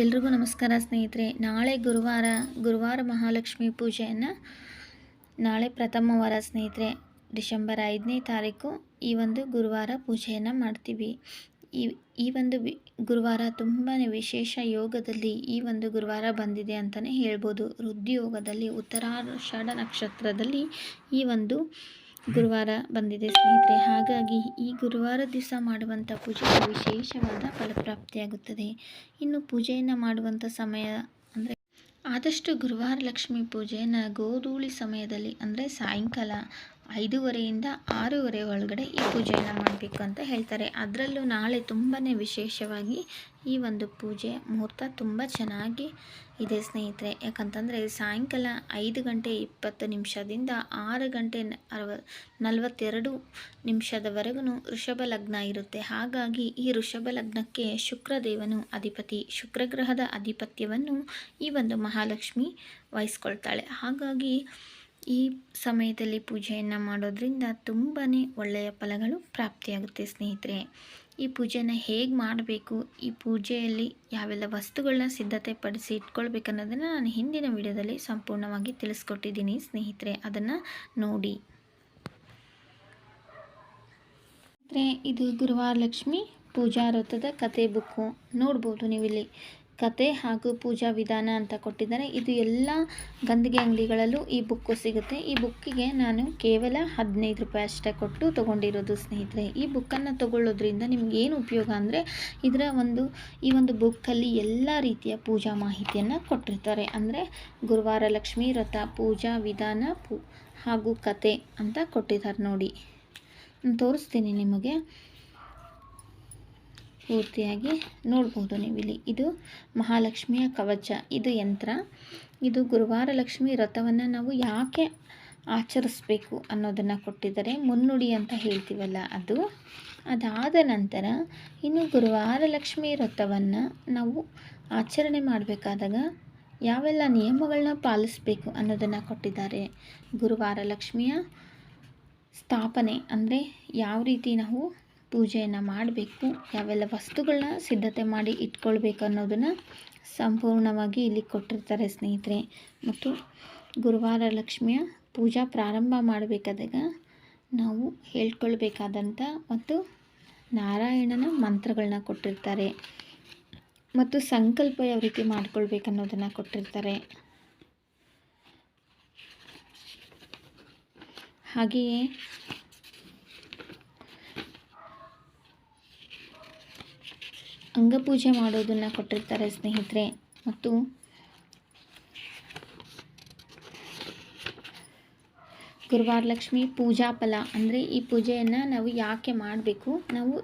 ಎಲ್ರಿಗೂ ನಮಸ್ಕಾರ ಸ್ನೇಹಿತರೆ. ನಾಳೆ ಗುರುವಾರ ಗುರುವಾರ ಮಹಾಲಕ್ಷ್ಮಿ ಪೂಜೆಯನ್ನು ನಾಳೆ ಪ್ರಥಮ ವಾರ ಸ್ನೇಹಿತರೆ, ಡಿಸೆಂಬರ್ ಐದನೇ ತಾರೀಕು ಈ ಒಂದು ಗುರುವಾರ ಪೂಜೆಯನ್ನು ಮಾಡ್ತೀವಿ. ಈ ಈ ಒಂದು ಗುರುವಾರ ತುಂಬಾ ವಿಶೇಷ ಯೋಗದಲ್ಲಿ ಈ ಒಂದು ಗುರುವಾರ ಬಂದಿದೆ ಅಂತಲೇ ಹೇಳ್ಬೋದು. ವೃದ್ಧಿಯೋಗದಲ್ಲಿ ಉತ್ತರಾಷಾಢ ನಕ್ಷತ್ರದಲ್ಲಿ ಈ ಒಂದು ಗುರುವಾರ ಬಂದಿದೆ ಸ್ನೇಹಿತರೆ. ಹಾಗಾಗಿ ಈ ಗುರುವಾರ ದಿವಸ ಮಾಡುವಂಥ ಪೂಜೆಗೆ ವಿಶೇಷವಾದ ಫಲಪ್ರಾಪ್ತಿಯಾಗುತ್ತದೆ. ಇನ್ನು ಪೂಜೆಯನ್ನು ಮಾಡುವಂಥ ಸಮಯ ಅಂದರೆ ಆದಷ್ಟು ಗುರುವಾರ ಲಕ್ಷ್ಮಿ ಪೂಜೆಯನ್ನು ಗೋಧೂಳಿ ಸಮಯದಲ್ಲಿ ಅಂದರೆ ಸಾಯಂಕಾಲ ಐದೂವರೆಯಿಂದ ಆರೂವರೆ ಒಳಗಡೆ ಈ ಪೂಜೆಯನ್ನು ಮಾಡಬೇಕು ಅಂತ ಹೇಳ್ತಾರೆ. ಅದರಲ್ಲೂ ನಾಳೆ ತುಂಬಾ ವಿಶೇಷವಾಗಿ ಈ ಒಂದು ಪೂಜೆ ಮುಹೂರ್ತ ತುಂಬ ಚೆನ್ನಾಗಿ ಇದೆ ಸ್ನೇಹಿತರೆ. ಯಾಕಂತಂದರೆ ಸಾಯಂಕಾಲ ಐದು ಗಂಟೆ ಇಪ್ಪತ್ತು ನಿಮಿಷದಿಂದ ಆರು ಗಂಟೆ ಅರವ, ನಲವತ್ತೆರಡು ನಿಮಿಷದವರೆಗೂ ಋಷಭ ಲಗ್ನ ಇರುತ್ತೆ. ಹಾಗಾಗಿ ಈ ಋಷಭ ಲಗ್ನಕ್ಕೆ ಶುಕ್ರದೇವನು ಅಧಿಪತಿ, ಶುಕ್ರಗ್ರಹದ ಅಧಿಪತ್ಯವನ್ನು ಈ ಒಂದು ಮಹಾಲಕ್ಷ್ಮಿ ವಹಿಸ್ಕೊಳ್ತಾಳೆ. ಹಾಗಾಗಿ ಈ ಸಮಯದಲ್ಲಿ ಪೂಜೆಯನ್ನು ಮಾಡೋದ್ರಿಂದ ತುಂಬಾ ಒಳ್ಳೆಯ ಫಲಗಳು ಪ್ರಾಪ್ತಿಯಾಗುತ್ತೆ ಸ್ನೇಹಿತರೆ. ಈ ಪೂಜೆನ ಹೇಗೆ ಮಾಡಬೇಕು, ಈ ಪೂಜೆಯಲ್ಲಿ ಯಾವೆಲ್ಲ ವಸ್ತುಗಳನ್ನ ಸಿದ್ಧತೆ ಪಡಿಸಿ ಇಟ್ಕೊಳ್ಬೇಕನ್ನೋದನ್ನು ನಾನು ಹಿಂದಿನ ವಿಡಿಯೋದಲ್ಲಿ ಸಂಪೂರ್ಣವಾಗಿ ತಿಳಿಸ್ಕೊಟ್ಟಿದ್ದೀನಿ ಸ್ನೇಹಿತರೆ. ಅದನ್ನು ನೋಡಿ. ಇದು ಗುರುವಾರ ಲಕ್ಷ್ಮಿ ಪೂಜಾ ವೃತ್ತದ ಕತೆ ಬುಕ್ಕು. ನೋಡ್ಬೋದು ನೀವಿಲ್ಲಿ. ಕತೆ ಹಾಗೂ ಪೂಜಾ ವಿಧಾನ ಅಂತ ಕೊಟ್ಟಿದ್ದಾರೆ. ಇದು ಎಲ್ಲ ಗಂದಿಗೆ ಅಂಗಡಿಗಳಲ್ಲೂ ಈ ಬುಕ್ಕು ಸಿಗುತ್ತೆ. ಈ ಬುಕ್ಕಿಗೆ ನಾನು ಕೇವಲ ಹದಿನೈದು ರೂಪಾಯಿ ಅಷ್ಟೇ ಕೊಟ್ಟು ತೊಗೊಂಡಿರೋದು ಸ್ನೇಹಿತರೆ. ಈ ಬುಕ್ಕನ್ನು ತೊಗೊಳ್ಳೋದ್ರಿಂದ ನಿಮ್ಗೆ ಏನು ಉಪಯೋಗ ಅಂದರೆ ಇದರ ಒಂದು, ಈ ಒಂದು ಬುಕ್ಕಲ್ಲಿ ಎಲ್ಲ ರೀತಿಯ ಪೂಜಾ ಮಾಹಿತಿಯನ್ನು ಕೊಟ್ಟಿರ್ತಾರೆ. ಅಂದರೆ ಗುರುವಾರ ಲಕ್ಷ್ಮೀ ರಥ ಪೂಜಾ ವಿಧಾನ ಹಾಗೂ ಕತೆ ಅಂತ ಕೊಟ್ಟಿದ್ದಾರೆ ನೋಡಿ. ತೋರಿಸ್ತೀನಿ ನಿಮಗೆ. ಪೂರ್ತಿಯಾಗಿ ನೋಡ್ಬೋದು ನೀವು ಇಲ್ಲಿ ಇದು ಮಹಾಲಕ್ಷ್ಮಿಯ ಕವಚ. ಇದು ಯಂತ್ರ. ಇದು ಗುರುವಾರ ಲಕ್ಷ್ಮಿ ವ್ರತವನ್ನು ನಾವು ಯಾಕೆ ಆಚರಿಸ್ಬೇಕು ಅನ್ನೋದನ್ನು ಕೊಟ್ಟಿದ್ದಾರೆ. ಮುನ್ನುಡಿ ಅಂತ ಹೇಳ್ತೀವಲ್ಲ ಅದು. ಅದಾದ ನಂತರ ಇನ್ನು ಗುರುವಾರ ಲಕ್ಷ್ಮಿ ವ್ರತವನ್ನು ನಾವು ಆಚರಣೆ ಮಾಡಬೇಕಾದಾಗ ಯಾವೆಲ್ಲ ನಿಯಮಗಳನ್ನ ಪಾಲಿಸಬೇಕು ಅನ್ನೋದನ್ನು ಕೊಟ್ಟಿದ್ದಾರೆ. ಗುರುವಾರ ಲಕ್ಷ್ಮಿಯ ಸ್ಥಾಪನೆ ಅಂದರೆ ಯಾವ ರೀತಿ ನಾವು ಪೂಜೆಯನ್ನು ಮಾಡಬೇಕು, ಯಾವೆಲ್ಲ ವಸ್ತುಗಳನ್ನ ಸಿದ್ಧತೆ ಮಾಡಿ ಇಟ್ಕೊಳ್ಬೇಕು ಅನ್ನೋದನ್ನು ಸಂಪೂರ್ಣವಾಗಿ ಇಲ್ಲಿ ಕೊಟ್ಟಿರ್ತಾರೆ ಸ್ನೇಹಿತರೆ. ಮತ್ತು ಗುರುವಾರ ಲಕ್ಷ್ಮಿಯ ಪೂಜಾ ಪ್ರಾರಂಭ ಮಾಡಬೇಕಾದಾಗ ನಾವು ಹೇಳ್ಕೊಳ್ಬೇಕಾದಂಥ ಮತ್ತು ನಾರಾಯಣನ ಮಂತ್ರಗಳನ್ನ ಕೊಟ್ಟಿರ್ತಾರೆ. ಮತ್ತು ಸಂಕಲ್ಪ ಯಾವ ರೀತಿ ಮಾಡ್ಕೊಳ್ಬೇಕು ಅನ್ನೋದನ್ನು ಕೊಟ್ಟಿರ್ತಾರೆ. ಹಾಗೆಯೇ ಅಂಗಪೂಜೆ ಮಾಡೋದನ್ನು ಕೊಟ್ಟಿರ್ತಾರೆ ಸ್ನೇಹಿತರೆ. ಮತ್ತು ಗುರುವಾರ ಲಕ್ಷ್ಮಿ ಪೂಜಾ ಫಲ ಅಂದರೆ ಈ ಪೂಜೆಯನ್ನು ನಾವು ಯಾಕೆ ಮಾಡಬೇಕು? ನಾವು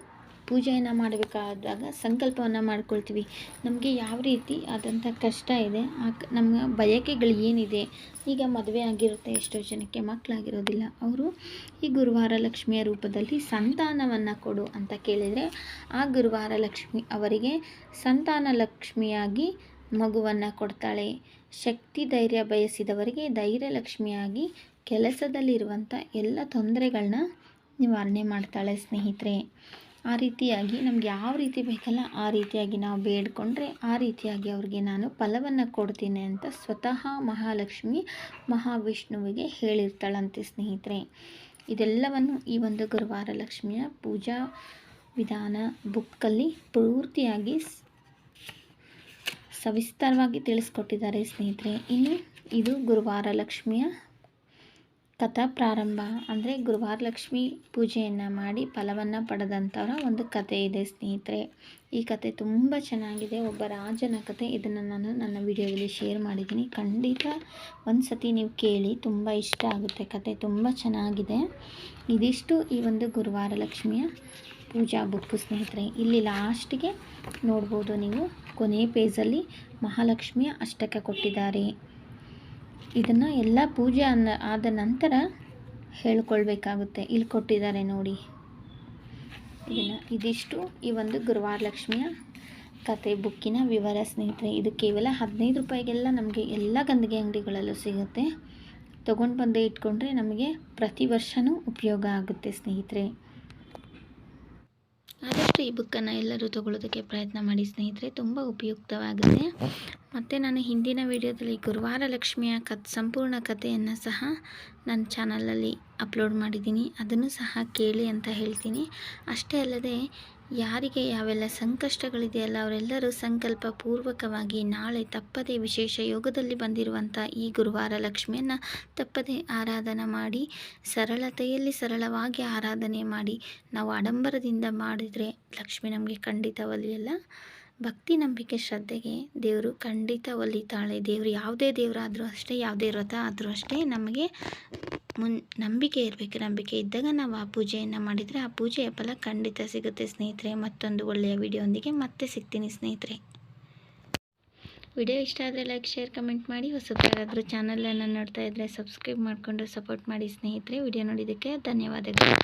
ಪೂಜೆಯನ್ನು ಮಾಡಬೇಕಾದಾಗ ಸಂಕಲ್ಪವನ್ನು ಮಾಡ್ಕೊಳ್ತೀವಿ. ನಮಗೆ ಯಾವ ರೀತಿ ಆದಂಥ ಕಷ್ಟ ಇದೆ, ಆ ನಮ್ಮ ಬಯಕೆಗಳು ಏನಿದೆ, ಈಗ ಮದುವೆ ಆಗಿರುತ್ತೆ, ಎಷ್ಟೋ ಜನಕ್ಕೆ ಮಕ್ಕಳಾಗಿರೋದಿಲ್ಲ, ಅವರು ಈ ಗುರುವಾರ ಲಕ್ಷ್ಮಿಯ ರೂಪದಲ್ಲಿ ಸಂತಾನವನ್ನು ಕೊಡು ಅಂತ ಕೇಳಿದರೆ, ಆ ಗುರುವಾರ ಲಕ್ಷ್ಮಿ ಅವರಿಗೆ ಸಂತಾನ ಲಕ್ಷ್ಮಿಯಾಗಿ ಮಗುವನ್ನು ಕೊಡ್ತಾಳೆ. ಶಕ್ತಿ, ಧೈರ್ಯ ಬಯಸಿದವರಿಗೆ ಧೈರ್ಯ ಲಕ್ಷ್ಮಿಯಾಗಿ ಕೆಲಸದಲ್ಲಿರುವಂಥ ಎಲ್ಲ ತೊಂದರೆಗಳನ್ನ ನಿವಾರಣೆ ಮಾಡ್ತಾಳೆ ಸ್ನೇಹಿತರೆ. ಆ ರೀತಿಯಾಗಿ ನಮ್ಗೆ ಯಾವ ರೀತಿ ಬೇಕಲ್ಲ ಆ ರೀತಿಯಾಗಿ ನಾವು ಬೇಡ್ಕೊಂಡ್ರೆ ಆ ರೀತಿಯಾಗಿ ಅವ್ರಿಗೆ ನಾನು ಫಲವನ್ನು ಕೊಡ್ತೀನಿ ಅಂತ ಸ್ವತಃ ಮಹಾಲಕ್ಷ್ಮಿ ಮಹಾವಿಷ್ಣುವಿಗೆ ಹೇಳಿರ್ತಾಳಂತೆ ಸ್ನೇಹಿತರೆ. ಇದೆಲ್ಲವನ್ನು ಈ ಒಂದು ಗುರುವಾರ ಲಕ್ಷ್ಮಿಯ ಪೂಜಾ ವಿಧಾನ ಬುಕ್ಕಲ್ಲಿ ಪೂರ್ತಿಯಾಗಿ ಸವಿಸ್ತಾರವಾಗಿ ತಿಳಿಸ್ಕೊಟ್ಟಿದ್ದಾರೆ ಸ್ನೇಹಿತರೆ. ಇನ್ನು ಇದು ಗುರುವಾರ ಲಕ್ಷ್ಮಿಯ ಕಥಾ ಪ್ರಾರಂಭ. ಅಂದರೆ ಗುರುವಾರ ಲಕ್ಷ್ಮಿ ಪೂಜೆಯನ್ನು ಮಾಡಿ ಫಲವನ್ನು ಪಡೆದಂಥವರ ಒಂದು ಕತೆ ಇದೆ ಸ್ನೇಹಿತರೆ. ಈ ಕತೆ ತುಂಬ ಚೆನ್ನಾಗಿದೆ. ಒಬ್ಬ ರಾಜನ ಕತೆ. ಇದನ್ನು ನಾನು ನನ್ನ ವಿಡಿಯೋದಲ್ಲಿ ಶೇರ್ ಮಾಡಿದ್ದೀನಿ. ಖಂಡಿತ ಒಂದು ಸತಿ ನೀವು ಕೇಳಿ ತುಂಬ ಇಷ್ಟ ಆಗುತ್ತೆ ಕತೆ. ತುಂಬ ಚೆನ್ನಾಗಿದೆ. ಇದಿಷ್ಟು ಈ ಒಂದು ಗುರುವಾರ ಲಕ್ಷ್ಮಿಯ ಪೂಜಾ ಬುಕ್ಕು ಸ್ನೇಹಿತರೆ. ಇಲ್ಲಿ ಲಾಸ್ಟಿಗೆ ನೋಡ್ಬೋದು ನೀವು. ಕೊನೆ ಪೇಜಲ್ಲಿ ಮಹಾಲಕ್ಷ್ಮಿಯ ಅಷ್ಟಕ ಕೊಟ್ಟಿದ್ದಾರೆ. ಇದನ್ನು ಎಲ್ಲ ಪೂಜೆ ಅನ್ನ ಆದ ನಂತರ ಹೇಳ್ಕೊಳ್ಬೇಕಾಗುತ್ತೆ. ಇಲ್ಲಿ ಕೊಟ್ಟಿದ್ದಾರೆ ನೋಡಿ. ಇದನ್ನು ಇದಿಷ್ಟು ಈ ಒಂದು ಗುರುವಾರ ಲಕ್ಷ್ಮಿಯ ಕತೆ ಬುಕ್ಕಿನ ವಿವರ ಸ್ನೇಹಿತರೆ. ಇದು ಕೇವಲ ಹದಿನೈದು ರೂಪಾಯಿಗೆಲ್ಲ ನಮಗೆ ಎಲ್ಲ ಗಂದಿಗೆ ಅಂಗಡಿಗಳಲ್ಲೂ ಸಿಗುತ್ತೆ. ತೊಗೊಂಡು ಬಂದೇ ಇಟ್ಕೊಂಡ್ರೆ ನಮಗೆ ಪ್ರತಿ ವರ್ಷವೂ ಉಪಯೋಗ ಆಗುತ್ತೆ ಸ್ನೇಹಿತರೆ. ಆದಷ್ಟು ಈ ಬುಕ್ಕನ್ನು ಎಲ್ಲರೂ ತಗೊಳ್ಳೋದಕ್ಕೆ ಪ್ರಯತ್ನ ಮಾಡಿ ಸ್ನೇಹಿತರೆ. ತುಂಬ ಉಪಯುಕ್ತವಾಗುತ್ತೆ. ಮತ್ತು ನಾನು ಹಿಂದಿನ ವಿಡಿಯೋದಲ್ಲಿ ಗುರುವಾರ ಲಕ್ಷ್ಮಿಯ ಕತ್ ಸಂಪೂರ್ಣ ಕಥೆಯನ್ನು ಸಹ ನನ್ನ ಚಾನಲಲ್ಲಿ ಅಪ್ಲೋಡ್ ಮಾಡಿದ್ದೀನಿ. ಅದನ್ನು ಸಹ ಕೇಳಿ ಅಂತ ಹೇಳ್ತೀನಿ. ಅಷ್ಟೇ ಅಲ್ಲದೆ, ಯಾರಿಗೆ ಯಾವೆಲ್ಲ ಸಂಕಷ್ಟಗಳಿದೆಯಲ್ಲ ಅವರೆಲ್ಲರೂ ಸಂಕಲ್ಪ ಪೂರ್ವಕವಾಗಿ ನಾಳೆ ತಪ್ಪದೇ ವಿಶೇಷ ಯೋಗದಲ್ಲಿ ಬಂದಿರುವಂಥ ಈ ಗುರುವಾರ ಲಕ್ಷ್ಮಿಯನ್ನು ತಪ್ಪದೇ ಆರಾಧನೆ ಮಾಡಿ, ಸರಳತೆಯಲ್ಲಿ ಸರಳವಾಗಿ ಆರಾಧನೆ ಮಾಡಿ, ನಾವು ಆಡಂಬರದಿಂದ ಮಾಡಿದರೆ ಲಕ್ಷ್ಮಿ ನಮಗೆ ಖಂಡಿತ ಒಲಿಯಲ್ಲ. ಭಕ್ತಿ ನಂಬಿಕೆ ಶ್ರದ್ಧೆಗೆ ದೇವರು ಖಂಡಿತ ಒಲಿತಾಳೆ. ದೇವರು ಯಾವುದೇ ದೇವರಾದರೂ ಅಷ್ಟೇ, ಯಾವುದೇ ವ್ರತ ಆದರೂ ಅಷ್ಟೇ ನಮಗೆ ಮುನ್, ನಂಬಿಕೆ ಇರಬೇಕು. ನಂಬಿಕೆ ಇದ್ದಾಗ ನಾವು ಆ ಪೂಜೆಯನ್ನು ಮಾಡಿದರೆ ಆ ಪೂಜೆಯ ಫಲ ಖಂಡಿತ ಸಿಗುತ್ತೆ ಸ್ನೇಹಿತರೆ. ಮತ್ತೊಂದು ಒಳ್ಳೆಯ ವಿಡಿಯೋಂದಿಗೆ ಮತ್ತೆ ಸಿಗ್ತೀನಿ ಸ್ನೇಹಿತರೆ. ವಿಡಿಯೋ ಇಷ್ಟ ಆದರೆ ಲೈಕ್, ಶೇರ್, ಕಮೆಂಟ್ ಮಾಡಿ. ಹೊಸದಾರಾದರೂ ಚಾನಲನ್ನು ನೋಡ್ತಾ ಇದ್ದರೆ ಸಬ್ಸ್ಕ್ರೈಬ್ ಮಾಡಿಕೊಂಡು ಸಪೋರ್ಟ್ ಮಾಡಿ ಸ್ನೇಹಿತರೆ. ವಿಡಿಯೋ ನೋಡಿದ್ದಕ್ಕೆ ಧನ್ಯವಾದಗಳು.